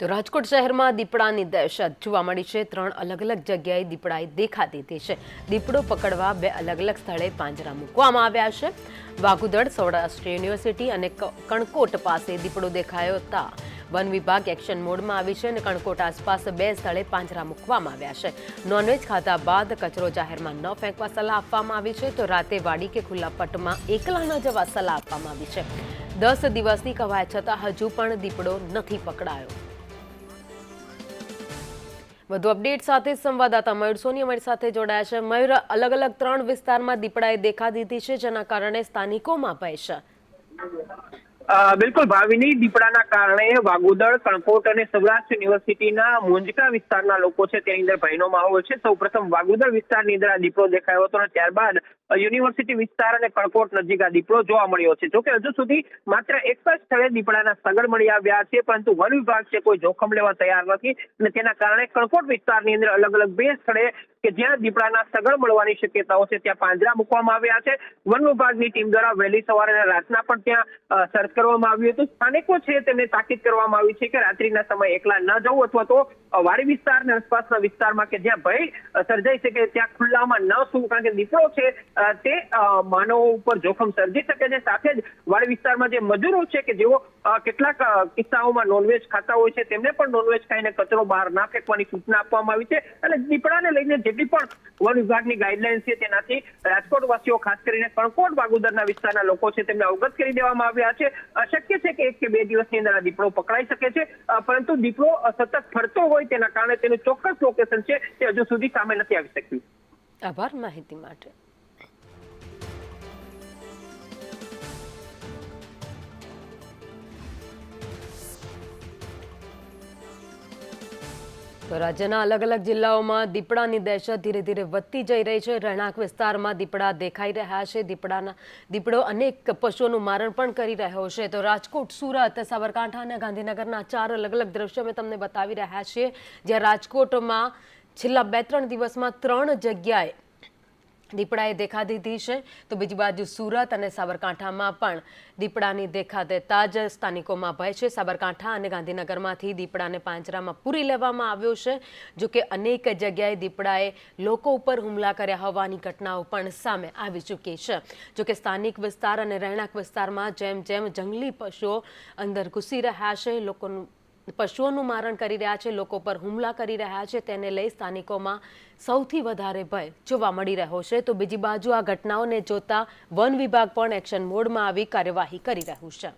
તો રાજકોટ શહેરમાં દીપડાની દહેશત જોવા મળી છે. ત્રણ અલગ અલગ જગ્યાએ દીપડાએ દેખા દીધી છે. દીપડો પકડવા બે અલગ અલગ સ્થળે પાંજરા મૂકવામાં આવ્યા છે. વાઘુદડ સૌરાષ્ટ્ર યુનિવર્સિટી અને કણકોટ પાસે દીપડો દેખાયો હતા. વન વિભાગ એક્શન મોડમાં આવી છે અને કણકોટ આસપાસ બે સ્થળે પાંજરા મૂકવામાં આવ્યા છે. નોનવેજ ખાધા બાદ કચરો જાહેરમાં ન ફેંકવા સલાહ આપવામાં આવી છે. તો રાતે વાડી કે ખુલ્લા પટમાં એકલા ન જવા સલાહ આપવામાં આવી છે. દસ દિવસની કવાયત છતાં હજુ પણ દીપડો નથી પકડાયો. વધુ અપડેટ સાથે સંવાદદાતા મયુર સોની અમારી સાથે જોડાયા છે. મયુર, અલગ અલગ ત્રણ વિસ્તારમાં દીપડાએ દેખા દીધી છે, જેના કારણે સ્થાનિકોમાં ભય છે. બિલકુલ, ભાવિની દીપડાના કારણે વાગોદર કણકોટ અને સૌરાષ્ટ્ર યુનિવર્સિટીના મુંજકા વિસ્તારના લોકો છે, તેની અંદર ભયનો માહોલ છે. સૌ પ્રથમ વાગોદર વિસ્તારની અંદર આ દીપડો દેખાયો હતો અને ત્યારબાદ યુનિવર્સિટી વિસ્તાર અને કણકોટ નજીક આ દીપડો જોવા મળ્યો છે. જોકે હજુ સુધી માત્ર એક જ સ્થળે દીપડાના સગડ મળી આવ્યા છે, પરંતુ વન વિભાગ છે, કોઈ જોખમ લેવા તૈયાર નથી અને તેના કારણે કણકોટ વિસ્તારની અંદર અલગ અલગ બે સ્થળે કે જ્યાં દીપડાના સગળ મળવાની શક્યતાઓ છે, ત્યાં પાંજરા મૂકવામાં આવ્યા છે. વન વિભાગની ટીમ દ્વારા વહેલી સવારે અને રાતના પણ ત્યાં સર્ચ કરવામાં આવ્યું હતું. સ્થાનિકો છે તેમને તાકીદ કરવામાં આવી છે કે રાત્રિના સમયે એકલા ન જવું અથવા તો વાડી વિસ્તાર અને આસપાસના વિસ્તારમાં કે જ્યાં ભય સર્જાઈ શકે ત્યાં ખુલ્લામાં ન સૂવું કારણ કે દીપડો છે તે માનવો ઉપર જોખમ સર્જી શકે છે. સાથે જ વાડી વિસ્તારમાં જે મજૂરો છે કે જેઓ કેટલાક કિસ્સાઓમાં નોનવેજ ખાતા હોય છે, તેમને પણ નોનવેજ ખાઈને કચરો બહાર ના ફેંકવાની સૂચના આપવામાં આવી છે. અને દીપડાને લઈને જેટલી પણ વન વિભાગની ગાઈડલાઈન છે તેનાથી રાજકોટ ખાસ કરીને કણકોટ બાગુદરના વિસ્તારના લોકો છે તેમને અવગત કરી દેવામાં આવ્યા છે. શક્ય છે કે એક કે બે દિવસની અંદર આ દીપડો પકડાઈ શકે છે પરંતુ દીપડો સતત ફરતો હોય તેના કારણે તેનું ચોક્કસ લોકેશન છે તે હજુ સુધી સામે નથી આવી શક્યું. આભાર માહિતી માટે. તો રાજ્યના અલગ અલગ જિલ્લાઓમાં દીપડાની દહેશત ધીરે ધીરે વધતી જઈ રહી છે. રહેણાંક વિસ્તારમાં દીપડા દેખાઈ રહ્યા છે. દીપડાના, દીપડો અનેક પશુઓનું મારણ પણ કરી રહ્યો છે. તો રાજકોટ, સુરત, સાબરકાંઠા અને ગાંધીનગરના ચાર અલગ અલગ દ્રશ્યો અમે તમને બતાવી રહ્યા છીએ. જ્યાં રાજકોટમાં છેલ્લા બે ત્રણ દિવસમાં ત્રણ જગ્યાએ દીપડાએ દેખા દીધી છે. તો બીજી બાજુ સુરત અને સાબરકાંઠામાં પણ દીપડાની દેખા દેતા જ સ્થાનિકોમાં ભય છે. સાબરકાંઠા અને ગાંધીનગરમાંથી દીપડાને પાંજરામાં પૂરી લેવામાં આવ્યો છે. જો કે અનેક જગ્યાએ દીપડાએ લોકો ઉપર હુમલા કર્યા હોવાની ઘટનાઓ પણ સામે આવી ચૂકી છે. જો કે સ્થાનિક વિસ્તાર અને રહેણાંક વિસ્તારમાં જેમ જેમ જંગલી પશુઓ અંદર ઘૂસી રહ્યા છે, લોકોનું પશુઓનું મારણ કરી રહ્યા છે, લોકો પર હુમલા કરી રહ્યા છે, તેને લઈ સ્થાનિકોમાં સૌથી વધારે ભય જોવા મળી રહ્યો છે. તો બીજી બાજુ આ ઘટનાઓને જોતા વન વિભાગ પણ એક્શન મોડમાં આવી કાર્યવાહી કરી રહ્યું છે.